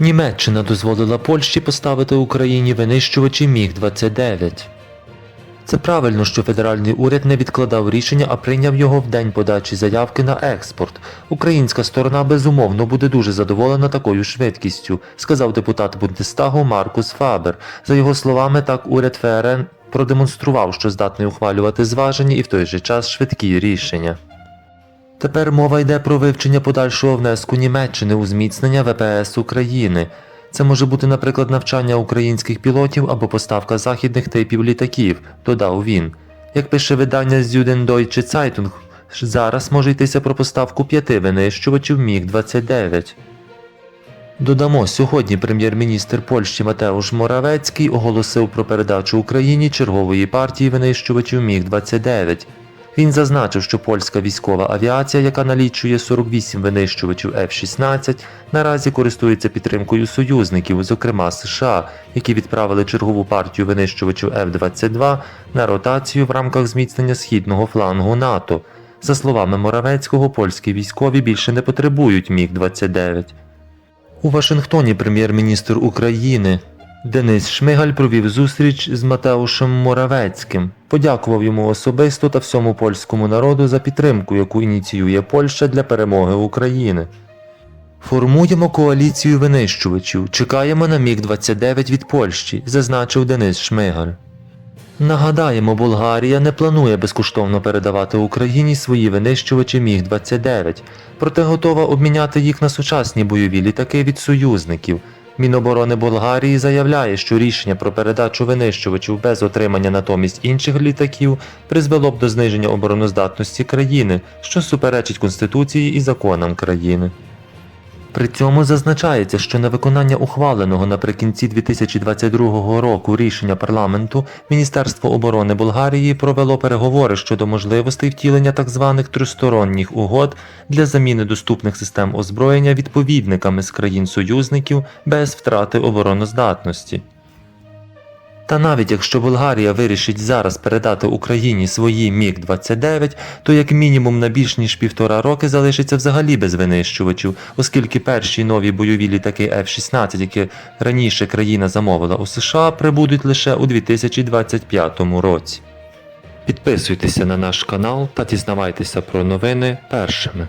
Німеччина дозволила Польщі поставити Україні винищувачі Міг-29. Це правильно, що федеральний уряд не відкладав рішення, а прийняв його в день подачі заявки на експорт. Українська сторона безумовно буде дуже задоволена такою швидкістю, сказав депутат Бундестагу Маркус Фабер. За його словами, так уряд ФРН продемонстрував, що здатний ухвалювати зважені і в той же час швидкі рішення. Тепер мова йде про вивчення подальшого внеску Німеччини у зміцнення ВПС України. Це може бути, наприклад, навчання українських пілотів або поставка західних типів літаків, додав він. Як пише видання Süddeutsche Zeitung, зараз може йтися про поставку п'яти винищувачів Міг-29. Додамо, сьогодні прем'єр-міністр Польщі Матеуш Моравецький оголосив про передачу Україні чергової партії винищувачів Міг-29. Він зазначив, що польська військова авіація, яка налічує 48 винищувачів F-16, наразі користується підтримкою союзників, зокрема США, які відправили чергову партію винищувачів F-22 на ротацію в рамках зміцнення східного флангу НАТО. За словами Моравецького, польські військові більше не потребують Міг-29. У Вашингтоні прем'єр-міністр України Денис Шмигаль провів зустріч з Матеушем Моравецьким, подякував йому особисто та всьому польському народу за підтримку, яку ініціює Польща для перемоги України. Формуємо коаліцію винищувачів. Чекаємо на Міг-29 від Польщі, зазначив Денис Шмигаль. Нагадаємо, Болгарія не планує безкоштовно передавати Україні свої винищувачі Міг-29, проте готова обміняти їх на сучасні бойові літаки від союзників. Міноборони Болгарії заявляє, що рішення про передачу винищувачів без отримання натомість інших літаків призвело б до зниження обороноздатності країни, що суперечить Конституції і законам країни. При цьому зазначається, що на виконання ухваленого наприкінці 2022 року рішення парламенту Міністерство оборони Болгарії провело переговори щодо можливостей втілення так званих тристоронніх угод для заміни доступних систем озброєння відповідниками з країн-союзників без втрати обороноздатності. Та навіть якщо Болгарія вирішить зараз передати Україні свої Міг-29, то як мінімум на більш ніж півтора роки залишиться взагалі без винищувачів, оскільки перші нові бойові літаки F-16, які раніше країна замовила у США, прибудуть лише у 2025 році. Підписуйтеся на наш канал та дізнавайтеся про новини першими.